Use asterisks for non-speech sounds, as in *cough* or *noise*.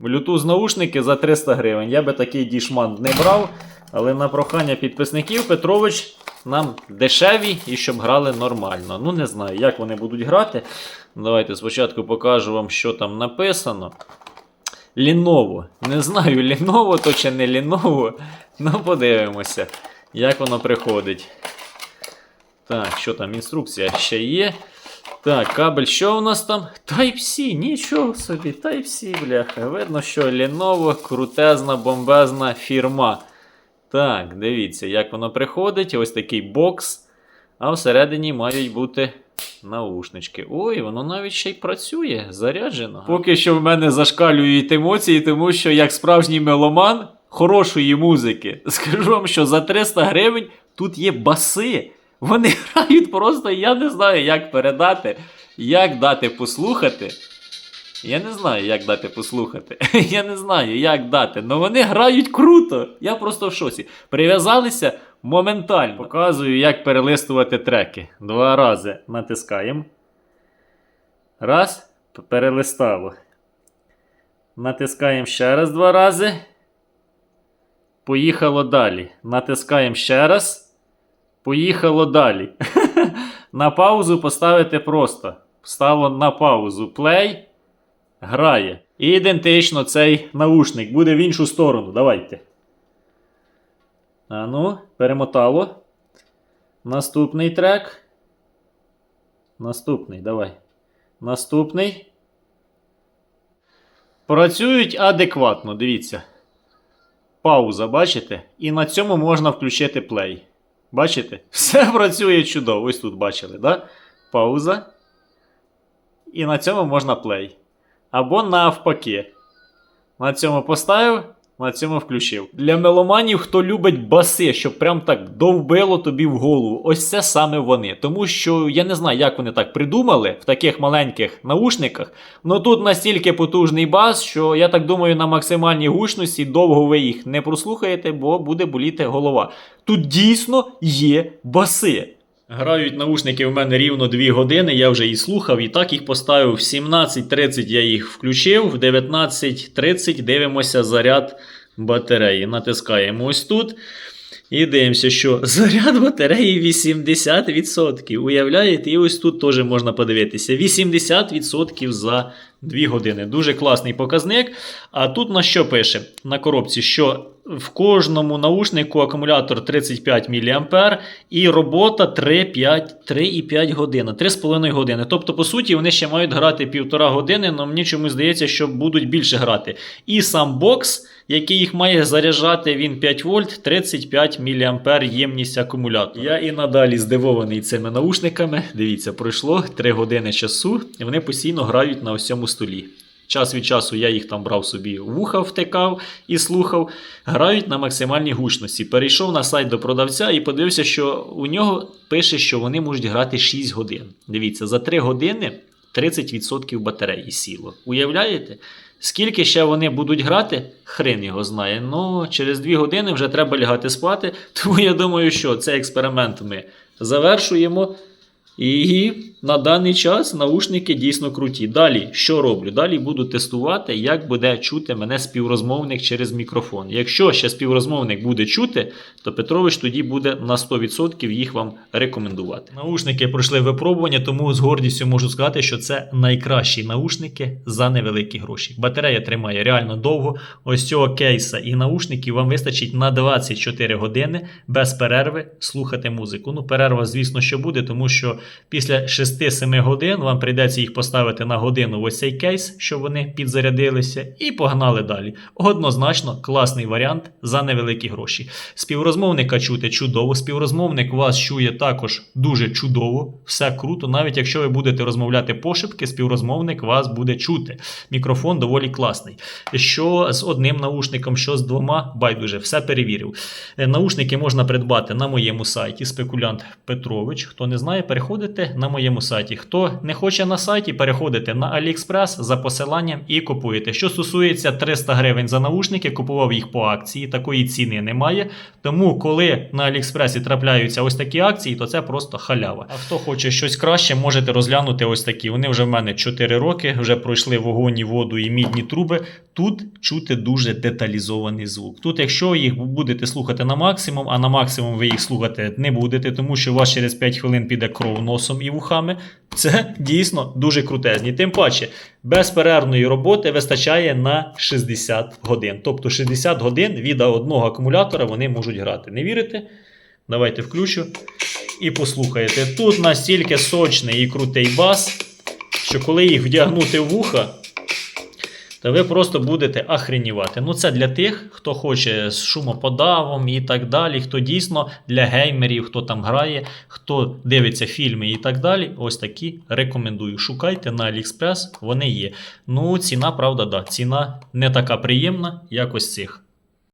Bluetooth наушники за 300 гривень. Я би такий дішман не брав, але на прохання підписників Петрович нам дешеві і щоб грали нормально. Ну не знаю, як вони будуть грати. Давайте спочатку покажу вам, що там написано. Lenovo. Не знаю, Lenovo то чи не Lenovo. Ну, подивимося, як воно приходить. Так, що там, інструкція ще є. Так, кабель, що у нас там? Type-C, нічого собі, Type-C, бляха. Видно, що Lenovo крутезна, бомбезна фірма. Так, дивіться, як воно приходить. Ось такий бокс. А всередині мають бути наушнички. Ой, воно навіть ще й працює, заряджено. Поки що в мене зашкалюють емоції, тому що як справжній меломан хорошої музики, *laughs* скажу вам, що за 300 гривень тут є баси. Вони *laughs* грають просто, я не знаю, як передати, як дати послухати. Я не знаю, як дати послухати. *laughs* Я не знаю, як дати. але вони грають круто. Я просто в шоці. Прив'язалися моментально. Показую, як перелистувати треки. Два рази натискаємо. Раз. Перелистало. Натискаємо ще раз два рази. Поїхало далі. Натискаємо ще раз. Поїхало далі. *laughs* на паузу поставити просто. Стало на паузу. Play. Грає. І ідентично цей наушник буде в іншу сторону. Давайте. А ну, перемотало. Наступний трек. Наступний, давай. Наступний. Працюють адекватно, дивіться. Пауза, бачите? І на цьому можна включити плей. Бачите? Все працює чудово. Ось тут бачили, да? Пауза. І на цьому можна плей. Або навпаки. На цьому поставив, на цьому включив. Для меломанів, хто любить баси, щоб прям так довбило тобі в голову. Ось це саме вони. Тому що я не знаю, як вони так придумали в таких маленьких наушниках. Ну тут настільки потужний бас, що я так думаю, на максимальній гучності довго ви їх не прослухаєте, бо буде боліти голова. Тут дійсно є баси. Грають наушники в мене рівно 2 години, я вже їх слухав, і так їх поставив в 17.30 я їх включив, в 19.30 дивимося заряд батареї. Натискаємо ось тут. І дивимося, що *laughs* заряд батареї 80%. Уявляєте, і ось тут теж можна подивитися. 80% за 2 години. Дуже класний показник. А тут на що пише на коробці, що в кожному наушнику акумулятор 35 мА і робота 3-5 3,5 години, 3,5 години. Тобто, по суті, вони ще мають грати півтора години, але мені чомусь здається, що будуть більше грати. І сам бокс, який їх має заряджати, він 5 вольт, 35 мА ємність акумулятора. Я і надалі здивований цими наушниками. Дивіться, пройшло 3 години часу, і вони постійно грають на ось цьому столі. Час від часу я їх там брав собі вуха втикав і слухав. Грають на максимальній гучності. Перейшов на сайт до продавця і подивився, що у нього пише, що вони можуть грати 6 годин. Дивіться, за 3 години 30% батареї сіло. Уявляєте? Скільки ще вони будуть грати, хрен його знає. Ну, через 2 години вже треба лягати спати. *laughs* Тому я думаю, що цей експеримент ми завершуємо. І на даний час наушники дійсно круті. Далі, що роблю? Далі буду тестувати, як буде чути мене співрозмовник через мікрофон. Якщо ще співрозмовник буде чути, то Петрович тоді буде на 100% їх вам рекомендувати. Наушники пройшли випробування, тому з гордістю можу сказати, що це найкращі наушники за невеликі гроші. Батарея тримає реально довго. Ось цього кейса і наушників вам вистачить на 24 години без перерви слухати музику. Ну, перерва, звісно, що буде, тому що після 6-7 годин вам прийдеться їх поставити на годину в ось цей кейс, щоб вони підзарядилися, і погнали далі. Однозначно, класний варіант за невеликі гроші. Співрозмовника чути чудово, співрозмовник вас чує також дуже чудово, все круто. Навіть якщо ви будете розмовляти пошепки, співрозмовник вас буде чути. Мікрофон доволі класний. Що з одним наушником, що з двома, байдуже, все перевірив. Е, Наушники можна придбати на моєму сайті спекулянт Петрович. Хто не знає, переходите на моєму офіційному сайті. Хто не хоче на сайті, переходите на AliExpress за посиланням і купуєте. Що стосується 300 гривень за наушники, купував їх по акції, такої ціни немає. Тому, коли на Аліекспресі трапляються ось такі акції, то це просто халява. А хто хоче щось краще, можете розглянути ось такі. Вони вже в мене 4 роки, вже пройшли вогонь, воду і мідні труби. Тут чути дуже деталізований звук. Тут, якщо їх будете слухати на максимум, а на максимум ви їх слухати не будете, тому що у вас через 5 хвилин піде кров носом і вухами. Це дійсно дуже крутезні. Тим паче, безперервної роботи вистачає на 60 годин. Тобто 60 годин від одного акумулятора вони можуть грати. Не вірите? Давайте включу і послухаєте. Тут настільки сочний і крутий бас, що коли їх вдягнути в вуха, то ви просто будете ахренівати. Ну, це для тих, хто хоче з шумоподавом і так далі, хто дійсно для геймерів, хто там грає, хто дивиться фільми і так далі. Ось такі рекомендую. Шукайте на AliExpress, вони є. Ну, ціна, правда, да. Ціна не така приємна, як ось цих.